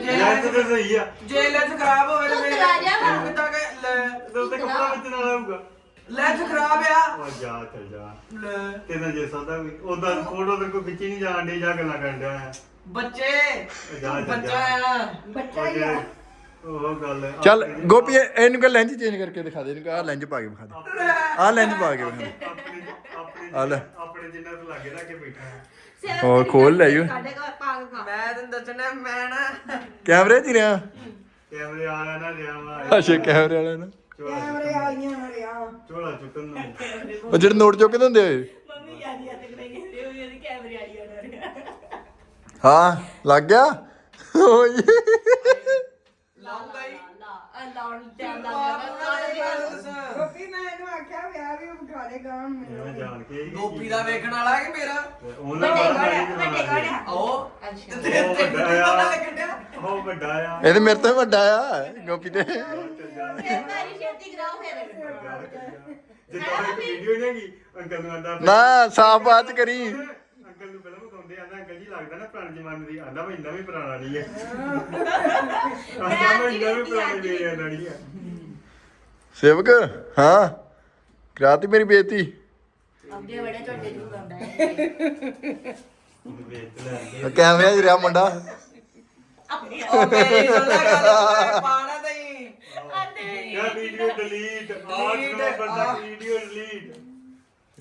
ਜੇ ਲੈਂਸ ਤੇ ਸਹੀ ਆ। ਜੇ ਲੈਂਸ ਖਰਾਬ ਹੋਵੇ ਤੇ ਤੂੰ ਫਿਰ ਕਰਾ ਜਾ ਵਾ। ਕਿੱਦਾਂ ਕਿ ਲੈ ਤੇ ਉੱਤੇ ਕੱਪੜਾ ਵਿੱਚ ਨਾਲ ਆਊਗਾ? ਲੈਂਸ ਖਰਾਬ ਆ। ਉਹ ਜਾ ਚੱਲ ਜਾ। ਲੈ। ਤੇਨਾਂ ਜੇ ਸਦਾ ਵੀ ਉਹਦਾ ਫੋਟੋ ਤੇ ਕੋਈ ਖਿੱਚੀ ਨਹੀਂ ਜਾਣ ਦੀ ਜਾ ਗੱਲਾਂ ਕਰਨ ਡਿਆ ਆ ਬੱਚੇ ਜਾ, ਜਾ, ਬੱਚਾ ਜਾ। ਆ। ਬੱਚਾ ਹੀ ਆ। ਉਹ ਗੱਲ ਹੈ। ਚੱਲ ਆਪਣੀ- ਗੋਪੀ ਇਹ- ਇਹਨੂੰ ਕਹ ਲੈਂਜ ਚੇਂਜ ਕਰਕੇ ਦਿਖਾ ਦੇ ਇਹਨੂੰ ਕਹ ਆ ਲੈਂਜ ਪਾ ਕੇ ਵਿਖਾ ਦੇ। ਆ ਲੈਂਜ ਪਾ ਕੇ ਵਿਖਾ ਦੇ। ਆਪਣੀ ਆਪਣੀ ਆ ਲੈ। ਆਪਣੇ ਜਿੰਨਾ ਤੋਂ ਲਾਗੇ ਰੱਖ ਕੇ ਬੈਠਾ ਹੈ। ਹੋਰ ਖੋਲ ਲੈ ਈ। ਸਾਡੇ ਘਰ ਪਾ ਕੇ ਖਾ ਮੈਂ ਤੈਨੂੰ ਦੱਸਣਾ ਮੈਂ ਨਾ ਕੈਮਰੇ 'ਚ ਹੀ ਰਿਹਾ। ਕੈਮਰੇ ਨਾ ਰਿਹਾ ਵਾ ਅੱਛਾ ਕੈਮਰੇ ਵਾਲੇ ਨੇ ਕੈਮਰੇ ਵਾਲੀਆਂ ਮਰਿਆ ਝੋਲਾ ਚੁੱਕਣ ਨੂੰ। ਉਹ ਜਿਹੜੇ ਨੋਟ ਚੁੱਕ ਕੇ ਦਿੰਦੇ ਹੋਏ ਮੰਮੀ ਜਾਂਦੀ ਆ ਤੇ ਕਹਿੰਦੀ ਉਹ ਇਹਦੀ ਕੈਮਰੇ ਵਾਲੀ ਆ ਹਾਂ ਲੱਗ ਗਿਆ? ਓਏ। ਲਾਉਂਗਾ ਹੀ ਲਾ ਲਾਉਣ ਟਾਈਮ ਗੋਪੀ ਮੈਂ ਵੀ ਵਿਖਾ ਦੇ ਗਾਂ ਐਵੇਂ ਮੈਨੂੰ ਜਾਣ ਕੇ ਹੀ ਗੋਪੀ ਦਾ ਵੇਖਣ ਵਾਲਾ ਕਿ ਮੇਰਾ? ਤੇ ਉਹਨਾਂ ਵੱਡੇ ਗੋੜਿਆ ਵੱਡੇ ਗੋੜਿਆ ਆਓ। ਅੱਛਾ। ਤੇ ਉਹ ਵੱਡਾ ਪਤਾ ਆ। ਉਹ ਵੱਡਾ ਆ। ਇਹਦੇ ਮੇਰੇ ਤੋਂ ਵੀ ਵੱਡਾ ਆ ਗੋਪੀ ਤੇ ਫੇਰ ਮੇਰੀ ਛੇਤੀ ਕਰਾਓ ਫਿਰ। ਜਿੱਦਾਂ ਇੱਕ ਵੀਡੀਓ ਨਹੀਂ ਹੈਗੀ ਅੰਕਲ ਨੂੰ ਆਂਦਾ ਨਾ ਸਾਫ਼ ਬਾਤ ਕਰੀ। ਅੰਕਲ ਨੂੰ ਫਿਲਮ ਦਿਖਾਉਂਦੇ ਆਂਦਾ ਅੰਕਲ ਜੀ ਲੱਗਦਾ ਨਾ ਪੁਰਾਣੇ ਜ਼ਮਾਨੇ ਦੀ ਆਂਦਾ ਮੈਂ ਇੰਨਾ ਵੀ ਪੁਰਾਣਾ ਨਹੀਂ ਹੈ। ਆਂਦਾ ਮੈਂ ਇੰਨਾ ਵੀ ਪੁਰਾਣੇ ਦੇ ਨਹੀਂ ਹੈ। ਸੇਵਕ ਹਾਂ? ਕਰਾਤੀ ਮੇਰੀ ਬੇਇੱਜ਼ਤੀ? ਅੱਗੇ ਬੜੇ ਝੋਟੇ ਨੂੰ ਕਰਦਾ ਹੈ ਕੈਮਰੇ 'ਚ ਰਿਹਾ ਮੁੰਡਾ? ਉਹ ਮੇਰੀ ਸੁਣਦਾ ਗੱਲ ਪਾਣਾ ਤਈ ਯਾ ਵੀਡੀਓ ਡਿਲੀਟ ਆਹ ਸੁਣੋ ਬੰਦਾ ਵੀਡੀਓ ਡਿਲੀਟ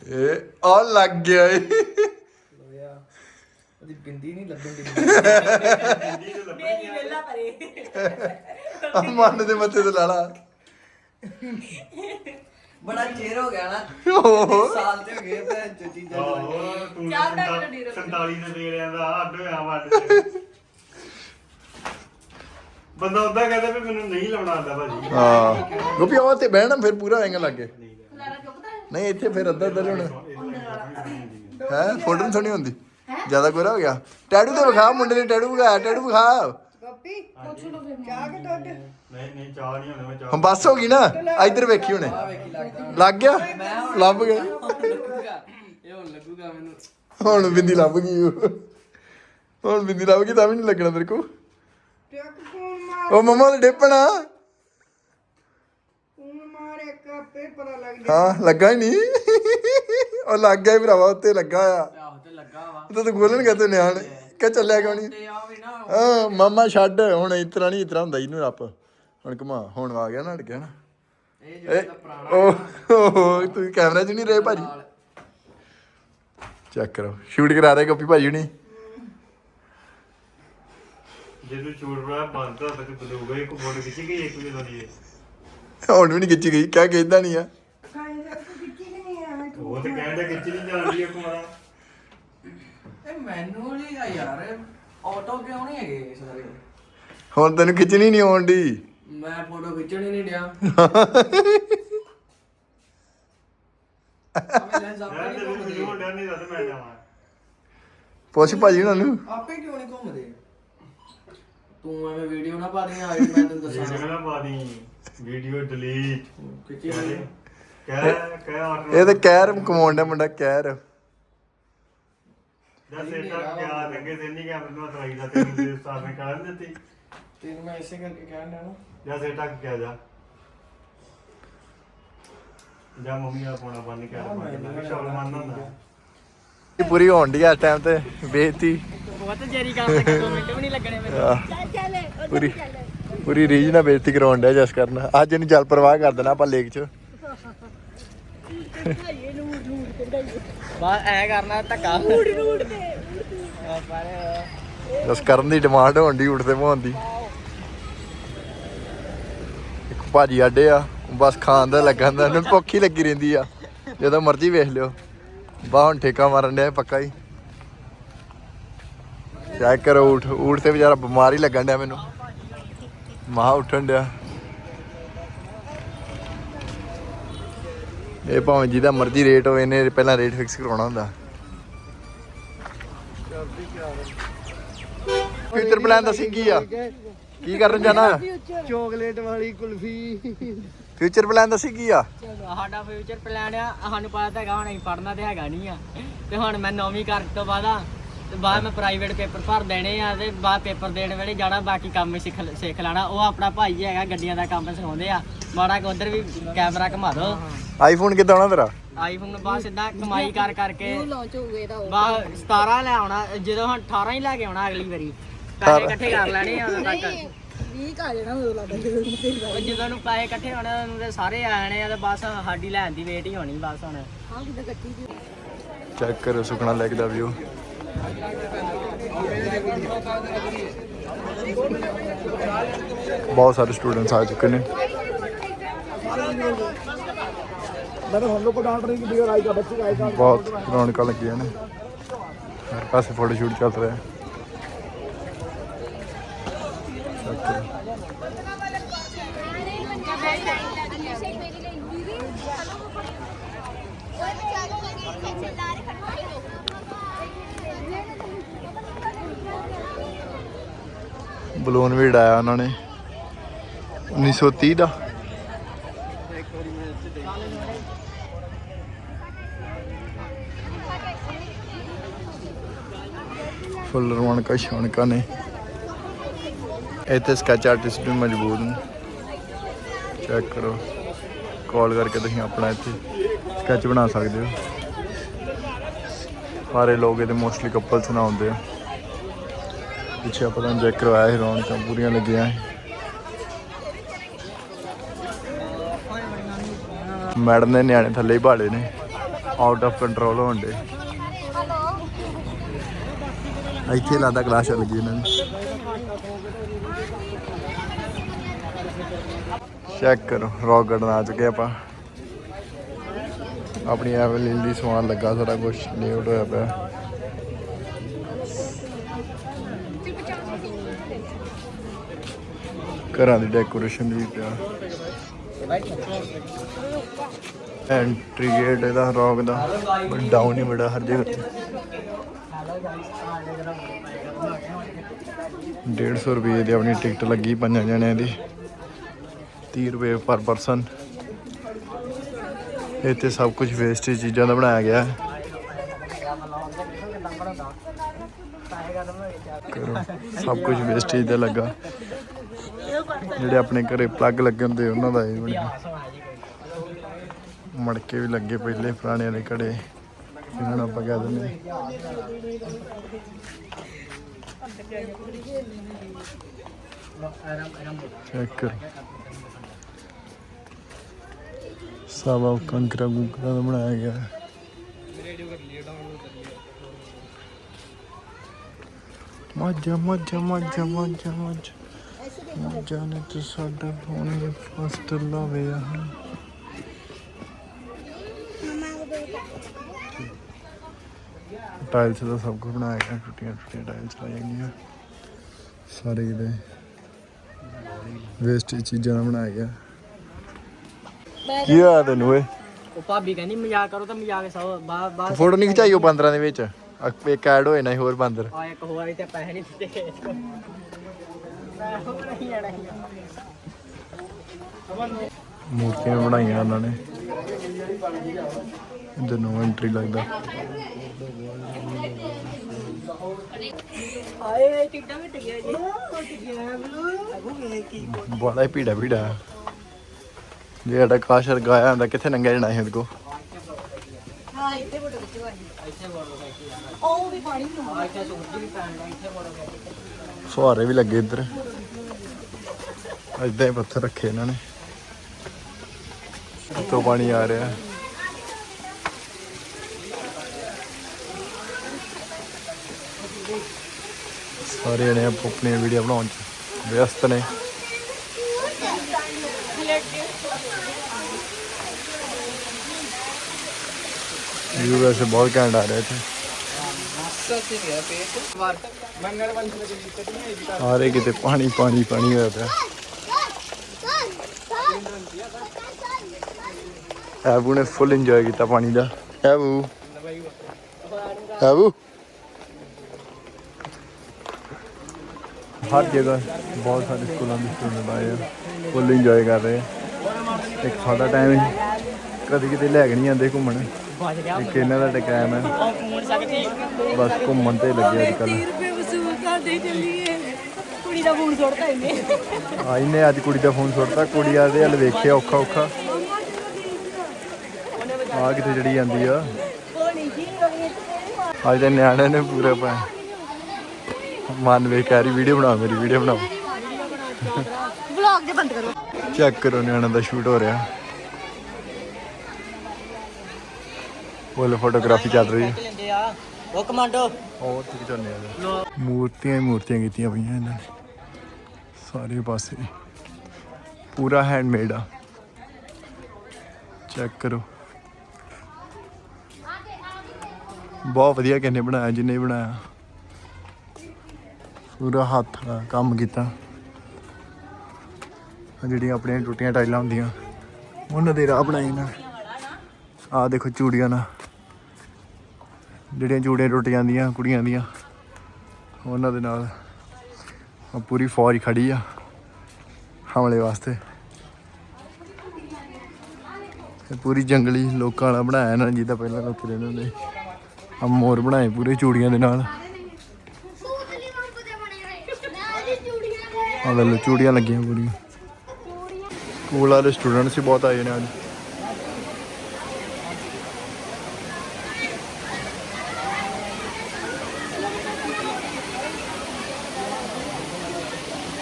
ਇਹ ਆ ਲੱਗ ਗਿਆ ਏ। ਉਹਦੀ ਬਿੰਦੀ ਨਹੀਂ ਲੱਗਣ ਦੀ ਹਿੰਦੀ ਚ ਲੱਭਣੀ ਮੇਰੀ ਵੇਲਾ ਪਰੇ। ਆ ਮਨ ਦੇ ਮੱਥੇ ਤੇ ਲਾ ਲਾ। ਬੜਾ ਚਿਰ ਹੋ ਗਿਆ ਨਾ। ਓਹੋ। ਸਾਲ ਤੇ ਹੋ ਗਏ ਭੈਣ ਚੋ ਚੀਜ਼ਾਂ ਨੂੰ। ਆਹੋ ਤੂੰ ਚਾਰ ਟੱਕ ਗੱਡੀ ਰੱਖ। 47 ਦੇ ਦੇ ਰਿਆਂ ਦਾ ਅੱਡ ਹੋਇਆ ਵੱਡ ਬੰਦਾ ਉਦਾਂ ਕਹਿੰਦਾ ਵੀ ਮੈਨੂੰ ਨਹੀਂ ਲਾਉਣਾ ਆਂਦਾ ਭਾਜੀ। ਹਾਂ। ਗੋਪੀ ਉਹ ਤੇ ਬਹਿਣਾ ਫਿਰ ਪੂਰਾ ਹੋਏਗਾ ਲੱਗੇ। ਖਲਾਰਾ ਚੁੱਕਦਾ ਹੈ? ਨਹੀਂ ਇੱਥੇ ਫਿਰ ਅੱਧਾ ਅੱਧਾ ਹੋਣਾ ਹੈ? ਫੋਟੋ ਨਹੀਂ ਸੋਹਣੀ ਹੁੰਦੀ? ਜ਼ਿਆਦਾ ਗੋਰਾ ਹੋ ਗਿਆ। ਟੈਟੂ ਤੇ ਵਿਖਾ ਮੁੰਡੇ ਨੇ ਟੈਟੂ ਵਿਖਾਇਆ ਟੈਟੂ ਵਿਖਾ। ਗੋਪੀ ਚਾਹ ਕੇ ਦੁੱਧ ਨਹੀਂ ਨਹੀਂ ਚਾਹ ਨਹੀਂ ਹੁੰਦਾ ਮੈਂ ਚਾਹ ਹੁਣ ਬਸ ਹੋ ਗਈ ਨਾ? ਇੱਧਰ ਵੇਖੀ ਹੁਣੇ। ਲੱਗ ਗਿਆ? ਲੱਭ ਲੱਗੂਗਾ ਇਹ ਹੁਣ ਲੱਗੂਗਾ ਮੈਨੂੰ। ਹੁਣ ਬਿੰਦੀ ਲੱਭ ਗਈ ਉਹ। ਹੁਣ ਬਿੰਦੀ ਲੱਭ ਗਈ ਤਾਂ ਵੀ ਨਹੀਂ ਲੱਗਣਾ ਤੇਰੇ ਕੋ ਟੱਕ ਫੋਨ ਮਾਰ। ਉਹ ਮਮਾ ਦੇ ਡੇਪਣਾ। ਫੋਨ ਮਾਰ ਇੱਕ ਆਪੇ ਪਤਾ ਲੱਗ ਜਾ ਹਾਂ ਲੱਗਾ ਹੀ ਨਹੀਂ। ਉਹ ਲੱਗ ਗਿਆ ਹੀ ਭਰਾਵਾ ਉੱਤੇ ਲੱਗਾ ਆ। ਆਹੋ ਤੇ ਲੱਗਾ ਵਾ। ਤੇ ਤੂੰ ਖੋਲਣ ਗਿਆ ਤੂੰ ਨਿਆਣ। ਕਿ ਚੱਲਿਆ ਕਿਉਂ ਨਹੀਂ? ਤੇ ਆ ਵੀ ਹਾਂ ਮਾਮਾ ਛੱਡ ਹੁਣ ਇਸ ਤਰ੍ਹਾਂ ਨਹੀਂ ਇਸ ਤਰ੍ਹਾਂ ਹੁੰਦਾ ਇਹਨੂੰ ਰੱਪ ਹੁਣ ਘੁਮਾ ਹੁਣ ਆ ਗਿਆ ਨਾ ਹਟ ਗਿਆ ਨਾ ਇਹ ਜਿਹੜਾ ਤਾਂ ਪੁਰਾਣਾ ਕੈਮਰਾ 'ਚ ਨਹੀਂ ਰਹੇ ਭਾਜੀ? ਚੈੱਕ ਕਰੋ ਸ਼ੂਟ ਕਰਾ ਰਹੇ ਗੋਪੀ ਭਾਜੀ ਹੁਣੀ। ਜਦੋਂ ਛੋੜ ਰਹਾ ਬੰਦ ਤਾਂ ਤੱਕ ਬਦੂਗਾ ਇੱਕ ਫੋਟੋ ਖਿੱਚੀ ਗਈ ਇੱਕ ਵੀ ਦੋਦੀ ਹੁਣ ਵੀ ਨਹੀਂ ਖਿੱਚੀ ਗਈ ਕਿਆ ਕਹਿੰਦਾ ਨਹੀਂ ਆ? ਨਹੀਂ ਆ? ਉਹ ਤੇ ਕਹਿੰਦਾ ਖਿੱਚੀ ਨਹੀਂ ਜਾਂਦੀ ਇੱਕ ਮਾਰਾ ਇਹ ਮੈਨੂੰ ਨਹੀਂ ਆ ਯਾਰ ਆਟੋ ਕਿਉਂ ਨਹੀਂ ਹੈਗੇ ਸਾਰੇ? ਹੁਣ ਤੈਨੂੰ ਖਿੱਚਣੀ ਨਹੀਂ ਆਉਣ ਦੀ ਮੈਂ ਫੋਟੋ ਖਿੱਚਣ ਨਹੀਂ ਡਿਆ। ਮੈਂ ਲੈਂਸ ਆਪੇ ਮੈਂ ਨਹੀਂ ਤੇ ਘੁੰਮਦੇ ਵੀਡੀਓ ਡਰ ਨਹੀਂ ਦੱਸ ਮੈਂ ਜਾਵਾਂ ਪੁੱਛ ਭਾਜੀ ਉਹਨਾਂ ਨੂੰ। ਆਪੇ ਕਿਉਂ ਨਹੀਂ ਘੁੰਮਦੇ? ਤੂੰ ਐਵੇਂ ਵੀਡੀਓ ਨਾ ਪਾ ਦੇ ਆਈ ਮੈਂ ਤੈਨੂੰ ਵੀਡੀਓ ਦੱਸਾਂ। ਨਾ ਪਾ ਦੀ। ਵੀਡੀਓ ਡਿਲੀਟ ਹੋਈ। ਕਹਿ ਕਹਿ ਆਰਡਰ ਇਹ ਤੇ ਕਹਿਰ ਕਮਾਉਣ ਦਾ ਮੁੰਡਾ ਕਹਿਰ। ਜਦ ਸੇਟਾ ਗਿਆ ਲੰਗੇ ਤੇ ਨਹੀਂ ਗਿਆ ਮੈਨੂੰ ਅਤਰਾਈ ਦਾ ਤੈਨੂੰ ਦੇ ਉਸਤਾਦ ਨੇ ਕਹਿ ਨੀ ਦਿੱਤੀ। ਤੈਨੂੰ ਮੈਂ ਇਸੇ ਕਰਕੇ ਕਹਿਣ ਡਿਆ ਨਾ। ਜਾਂ ਸੇਟਾ ਗਿਆ ਜਾ। ਜਾਂ ਮੰਮੀ ਆ ਪੋਣਾ ਬੰਨ ਕੇ ਆ ਮੈਂ ਸ਼ੌਲ ਮੰਨਦਾ ਹੁੰਦਾ ਇਹ ਪੂਰੀ ਹੋਣ ਦੀ ਇਸ ਟਾਈਮ ਤੇ ਬੇਇੱਜ਼ਤੀ। ਬਹੁਤ ਜੈਰੀ ਲੱਗਾ 2 ਮਿੰਟ ਵੀ ਨਹੀਂ ਲੱਗਣੇ ਮੈਨੂੰ ਚੱਲ ਚੱਲ ਪੂਰੀ ਪੂਰੀ ਰੀਜ ਨਾਲ ਬੇਇੱਜ਼ਤੀ ਕਰਾਉਣ ਡਿਆ ਜਸ ਕਰਨਾ। ਅੱਜ ਇਹਨੂੰ ਜਲ ਪ੍ਰਵਾਹ ਕਰ ਦੇਣਾ ਆਪਾਂ ਲੇਕ 'ਚ। ਬਾ ਐ ਕਰਨਾ ਧੱਕਾ। ਰੂੜ ਰੂੜ ਤੇ ਪਰ ਜਸ ਕਰਨ ਦੀ ਡਿਮਾਂਡ ਹੋਣ ਦੀ ਉੱਠਦੇ ਦੀ। ਇੱਕ ਭਾਜੀ ਆਡੇ ਆ ਬਸ ਖਾਣ ਦਾ ਲੱਗਾ ਹੁੰਦਾ ਇਹਨੂੰ ਭੁੱਖ ਹੀ ਲੱਗੀ ਰਹਿੰਦੀ ਆ। ਜਦੋਂ ਮਰਜ਼ੀ ਵੇਖ ਲਿਓ। ਬਾ ਹੁਣ ਠੇਕਾ ਮਾਰਨ ਡਿਆ ਪੱਕਾ ਹੀ। ਚੈੱਕ ਕਰੋ ਉਠ ਉਠ ਤੇ ਵਿਚਾਰਾ ਬਿਮਾਰ ਹੀ ਲੱਗਣ ਡਿਆ ਮੈਨੂੰ। ਮਹਾ ਉੱਠਣ ਡਿਆ। ਇਹ ਭਾਵੇਂ ਜਿਹਦਾ ਮਰਜ਼ੀ ਰੇਟ ਹੋਵੇ ਇਹਨੇ ਪਹਿਲਾਂ ਰੇਟ ਫਿਕਸ ਕਰਾਉਣਾ ਹੁੰਦਾ। ਫਿਊਚਰ ਪਲਾਨ ਦੱਸੀ ਕੀ ਆ? ਕੀ ਕਰਨ ਜਾਣਾ? ਚੋਕਲੇਟ ਵਾਲੀ ਕੁਲਫੀ। ਫਿਊਚਰ ਪਲਾਨ ਦੱਸੀ ਕੀ ਆ? ਸਾਡਾ ਫਿਊਚਰ ਪਲਾਨ ਆ ਸਾਨੂੰ ਪਤਾ ਤਾਂ ਹੈਗਾ ਹੁਣ ਅਸੀਂ ਪੜਨਾ ਤੇ ਹੈਗਾ ਨਹੀਂ ਆ। ਤੇ ਹੁਣ ਮੈਂ ਨੌਵੀਂ ਕਰਨ ਤੋਂ ਬਾਅਦ ਆ ਤੇ ਬਾਅਦ ਮੈਂ ਪ੍ਰਾਈਵੇਟ ਪੇਪਰ ਭਰ ਦੇਣੇ ਆ ਤੇ ਬਾਅਦ ਪੇਪਰ ਦੇਣ ਵੇਲੇ ਜਾਣਾ ਬਾਕੀ ਕੰਮ ਸਿੱਖ ਸਿੱਖ ਲੈਣਾ। ਉਹ ਆਪਣਾ ਭਾਈ ਹੈਗਾ ਗੱਡੀਆਂ ਦਾ ਕੰਮ ਸਿਖਾਉਂਦੇ ਆ। ਮਾੜਾ ਕੁ ਉਧਰ ਵੀ ਕੈਮਰਾ ਘੁਮਾ ਦੋ ਆਈਫੋਨ ਕਿੱਦਾਂ ਆਉਣਾ ਤੇਰਾ? ਆਈਫੋਨ ਬਾਅਦ ਸਿੱਧਾ ਕਮਾਈ ਕਰ ਕਰਕੇ। ਲਾਂਚ ਹੋ ਗਏ ਦਾ ਬਾਅਦ 17 ਲੈ ਆਉਣਾ ਜਦੋਂ ਹੁਣ 18 ਹੀ ਲੈ ਕੇ ਆਉਣਾ ਅਗਲੀ ਵਾਰੀ। ਪੈਸੇ ਇਕੱਠੇ ਕਰ ਲੈਣੇ ਆ ਉਦੋਂ ਤੱਕ। 20 ਕਾ ਜਾਣਾ ਮੈਨੂੰ ਲੱਗਦਾ ਜਦੋਂ ਜਦੋਂ ਨੂੰ ਪੈਸੇ ਇਕੱਠੇ ਹੋਣੇ ਉਦੋਂ ਤੇ ਸਾਰੇ ਆ ਜਾਣੇ ਆ ਤੇ ਬਸ ਸਾਡੀ ਲੈਣ ਦੀ ਵੇਟ ਹੀ ਹੋਣੀ ਬਸ ਹੁਣ। ਹਾਂ ਕਿਦਾਂ ਕੱਟੀ ਚੈੱਕ ਕਰੋ ਸੁਖਣਾ ਲੈਕ ਦਾ ਵਿਊ ਬਹੁਤ ਸਾਰੇ ਸਟੂਡੈਂਟਸ ਆ ਚੁੱਕੇ ਨੇ। ਬਹੁਤ ਰੌਣਕਾਂ ਲੱਗੀਆਂ ਪਾਸੇ ਫੋਟੋ ਸ਼ੂਟ ਚੱਲ ਰਿਹਾ। ਬਲੂਨ ਵੀ ਡਾਇਆ ਉਹਨਾਂ ਨੇ। 1930 ਦਾ। ਫੁੱਲ ਰੌਣਕਾਂ ਸ਼ੌਣਕਾਂ ਨੇ। ਇੱਥੇ ਸਕੈਚ ਆਰਟਿਸਟ ਵੀ ਮੌਜੂਦ ਨੇ। ਚੈੱਕ ਕਰੋ। ਕਾਲ ਕਰਕੇ ਤੁਸੀਂ ਆਪਣਾ ਇੱਥੇ ਸਕੈਚ ਬਣਾ ਸਕਦੇ ਹੋ। ਸਾਰੇ ਲੋਕ ਇਹਦੇ ਮੋਸਟਲੀ ਕਪਲਸ ਨਾ ਹੁੰਦੇ ਆ। ਪਿੱਛੇ ਆਪਾਂ ਨੂੰ ਚੈੱਕ ਕਰਵਾਇਆ ਸੀ, ਰੌਣਕਾਂ ਪੂਰੀਆਂ ਲੱਗੀਆਂ ਮੈਡਮ ਨੇ ਨਿਆਣੇ ਥੱਲੇ ਹੀ ਭਾਲੇ ਨੇ। ਆਊਟ ਆਫ ਕੰਟਰੋਲ ਹੋਣ ਦੇ। ਇੱਥੇ ਲਾਦਾ ਕਲਾਸ ਚੱਲ ਗਈ ਇਹਨਾਂ ਦੀ। ਚੈੱਕ ਕਰੋ ਰੌਕ ਗਾਰਡਨ ਆ ਚੁੱਕੇ ਆਪਾਂ। ਆਪਣੀ ਐਵਲ ਲਈ ਸਮਾਨ ਲੱਗਾ ਸਾਰਾ ਕੁਝ ਲੇਆਊਟ ਹੋਇਆ ਪਿਆ। ਘਰਾਂ ਦੀ ਡੈਕੋਰੇਸ਼ਨ ਵੀ ਪਿਆ। ਐਂਟਰੀ ਗੇਟ ਇਹਦਾ ਰੌਕ ਦਾ ਡਾਊਨ ਹੀ ਬੜਾ ਹਰ ਜਗ੍ਹਾ 150 ਰੁਪਏ ਦੀ ਆਪਣੀ ਟਿਕਟ ਲੱਗੀ ਪੰਜਾਂ ਜਣਿਆਂ ਦੀ। 30 ਰੁਪਏ ਪਰ ਪਰਸਨ। ਇੱਥੇ ਸਭ ਕੁਝ ਵੇਸਟੇਜ ਚੀਜ਼ਾਂ ਦਾ ਬਣਾਇਆ ਗਿਆ। ਹੈ ਸਭ ਕੁਝ ਵੇਸਟੇਜ ਦਾ ਲੱਗਾ। ਜਿਹੜੇ ਆਪਣੇ ਘਰੇ ਪਲੱਗ ਲੱਗੇ ਹੁੰਦੇ ਉਹਨਾਂ ਦਾ ਇਹ ਬਣਿਆ ਮੜਕੇ ਵੀ ਲੱਗੇ ਪਹਿਲੇ ਪੁਰਾਣੇ ਵਾਲੇ ਘੜੇ। ਇਹਨਾਂ ਨੂੰ ਆਪਾਂ ਕਹਿ ਦਿੰਦੇ ਚੈੱਕ ਕਰੋ ਸਭ ਕੰਕਰਾ ਕੁੰਕਰਾ ਦਾ ਬਣਾਇਆ ਗਿਆ। ਹੈ। ਮੱਝਾ ਮੱਝਾ ਮੱਝਾ ਮੱਝਾ ਮੱਝਾ। ਮੱਝਾ ਨੇ ਤੇ ਸਾਡਾ ਫੋਨ ਫਸਟ ਲਾਵੇ ਆ। ਟਾਇਲਸ ਦਾ ਸਭ ਕੁਝ ਬਣਾਇਆ ਗਿਆ ਟੁੱਟੀਆਂ ਟੁੱਟੀਆਂ ਟਾਇਲਸ ਲਾਈਆਂ ਗਈਆਂ। ਸਾਰੇ ਕਿਤੇ ਵੇਸਟ ਚੀਜ਼ਾਂ ਦਾ ਬਣਾਇਆ ਗਿਆ। ਕੀ ਹੋਇਆ ਤੈਨੂੰ ਓਏ? ਉਹ ਭਾਬੀ ਕਹਿੰਦੀ ਮਜ਼ਾਕ ਕਰੋ ਤਾਂ ਮਜ਼ਾਕ ਸਭ ਬਾਅਦ ਫੋਟੋ ਨਹੀਂ ਖਿਚਾਈ ਉਹ ਬਾਂਦਰਾਂ ਦੇ ਵਿੱਚ? ਆ ਇੱਕ ਐਡ ਹੋਏ ਨਾ ਹੋਰ ਬਾਂਦਰ। ਆ ਇੱਕ ਹੋਰ ਤੇ ਪੈਸੇ ਨਹੀਂ ਦਿੱਤੇ। ਮੂਰਤੀਆਂ ਬਣਾਈਆਂ ਉਹਨਾਂ ਨੇ। ਇਧਰ ਨੂੰ ਐਂਟਰੀ ਲੱਗਦਾ। ਹਾਏ ਟਿੱਡਾ ਮਿਟ ਗਿਆ ਜੀ। ਬੜਾ ਹੀ ਭੀੜਾ ਭੀੜਾ। ਜੇ ਸਾਡਾ ਕਾਸ਼ਰ ਗਾਇਆ ਹੁੰਦਾ ਕਿੱਥੇ ਨੰਗਾ ਜਣਾ ਸੀ ਉਹਦੇ ਕੋ ਹਾਂ ਇੱਥੇ ਫੋਟੋ ਖਿਚਵਾਈ ਇੱਥੇ ਬੋਲੋ ਬੈਠੀ ਉਹ ਵੀ ਪਾਣੀ ਨੂੰ। ਆ ਇੱਥੇ ਸੁੱਕੀ ਵੀ ਵੀ ਲੱਗੇ ਇੱਧਰ। ਹੀ ਪੱਥਰ ਰੱਖੇ ਇਹਨਾਂ ਨੇ। ਉੱਤੋਂ ਪਾਣੀ ਆ ਰਿਹਾ। ਸਾਰੇ ਜਣੇ ਆਪੋ ਵੀਡੀਓ ਬਣਾਉਣ ਚ ਵਿਅਸਤ ਨੇ। ਵੀਊ ਵੈਸੇ ਬਹੁਤ ਘੈਂਟ ਆ ਰਿਹਾ ਇੱਥੇ। ਸਾਰੇ ਕਿਤੇ ਪਾਣੀ ਪਾਣੀ ਪਾਣੀ ਹੋਇਆ ਪਿਆ। ਐਬੂ ਨੇ ਫੁੱਲ ਇੰਜੋਏ ਕੀਤਾ ਪਾਣੀ ਦਾ। ਐਬੂ। ਐਬੂ। ਹਰ ਜਗ੍ਹਾ ਬਹੁਤ ਸਾਰੇ ਸਕੂਲਾਂ ਦੇ ਸਟੂਡੈਂਟ ਆਏ ਆ ਫੁੱਲ ਇੰਜੋਏ ਕਰ ਰਹੇ ਆ। ਇੱਕ ਸਾਡਾ ਟਾਈਮ ਕਦੇ ਕਿਤੇ ਲੈ ਕੇ ਨਹੀਂ ਜਾਂਦੇ ਘੁੰਮਣ। ਇੱਕ ਇਹਨਾਂ ਦਾ ਟਾਈਮ ਹੈ। ਬਸ ਘੁੰਮਣ ਤੇ ਲੱਗੇ ਅੱਜ ਕੱਲ ਰੁਪਏ ਕੁੜੀ ਦਾ ਫੋਨ ਸੁੱਟਦਾ ਇਹਨੇ ਆ ਇਹਨੇ ਅੱਜ ਕੁੜੀ ਦਾ ਫੋਨ ਸੁੱਟਤਾ, ਕੁੜੀ ਆ ਦੇ ਹਲ ਵੇਖਿਆ ਔਖਾ ਔਖਾ। ਆ ਕਿਤੇ ਜੜੀ ਜਾਂਦੀ ਆ। ਅੱਜ ਦੇ ਨਿਆਣੇ ਨੇ ਪੂਰਾ ਪਾ ਮਨ ਵੇ ਕਹਿ ਰਹੀ ਵੀਡੀਓ ਬਣਾਓ ਮੇਰੀ ਵੀਡੀਓ ਬਣਾਓ। ਵਲੌਗ ਦੇ ਬੰਦ ਕਰੋ। ਚੈੱਕ ਕਰੋ ਨਿਆਣਿਆਂ ਦਾ ਸ਼ੂਟ ਹੋ ਰਿਹਾ। ਫੁੱਲ ਫੋਟੋਗ੍ਰਾਫੀ ਚੱਲ ਰਹੀ ਹੈ। ਉਹ ਕਮਾਂਡੋ। ਹੋਰ ਠੀਕ ਚੱਲਨੇ ਆ? ਮੂਰਤੀਆਂ ਹੀ ਮੂਰਤੀਆਂ ਕੀਤੀਆਂ ਪਈਆਂ ਇਹਨਾਂ ਨੇ। ਸਾਰੇ ਪਾਸੇ। ਪੂਰਾ ਹੈਂਡਮੇਡ ਆ। ਚੈੱਕ ਕਰੋ। ਬਹੁਤ ਵਧੀਆ ਕਿੰਨੇ ਬਣਾਇਆ ਜਿੰਨੇ ਬਣਾਇਆ। ਪੂਰਾ ਹੱਥ ਦਾ ਕੰਮ ਕੀਤਾ। ਜਿਹੜੀਆਂ ਆਪਣੀਆਂ ਟੁੱਟੀਆਂ ਟਾਈਲਾਂ ਹੁੰਦੀਆਂ ਉਹਨਾਂ ਦੇ ਰਾਹ ਬਣਾਏ ਨਾ। ਆਹ ਦੇਖੋ ਚੂੜੀਆਂ ਨਾਲ। ਜਿਹੜੀਆਂ ਚੂੜੀਆਂ ਟੁੱਟ ਜਾਂਦੀਆਂ, ਕੁੜੀਆਂ ਦੀਆਂ, ਉਹਨਾਂ ਦੇ ਨਾਲ ਪੂਰੀ ਫੌਜ ਖੜੀ ਆ ਹਮਲੇ ਵਾਸਤੇ। ਇਹ ਪੂਰੀ ਜੰਗਲੀ ਲੋਕਾਂ ਵਾਲਾ ਬਣਾਇਆ ਨਾ ਜਿੱਦਾਂ ਪਹਿਲਾਂ ਲੋਕੀ ਰਹਿੰਦੇ ਹੁੰਦੇ ਆ ਮੋਰ ਬਣਾਏ ਪੂਰੇ ਚੂੜੀਆਂ ਦੇ ਨਾਲ ਸੂਤਲੀ ਮੰਗ ਦੇ ਬਣੇ ਹੋਏ ਨਾ ਜੀ ਲੈ ਆ ਲੈ ਲਓ ਚੂੜੀਆਂ ਲੱਗੀਆਂ ਪੂਰੀਆਂ ਸਕੂਲ ਵਾਲੇ ਸਟੂਡੈਂਟਸ ਵੀ ਬਹੁਤ ਆਏ ਨੇ ਅੱਜ।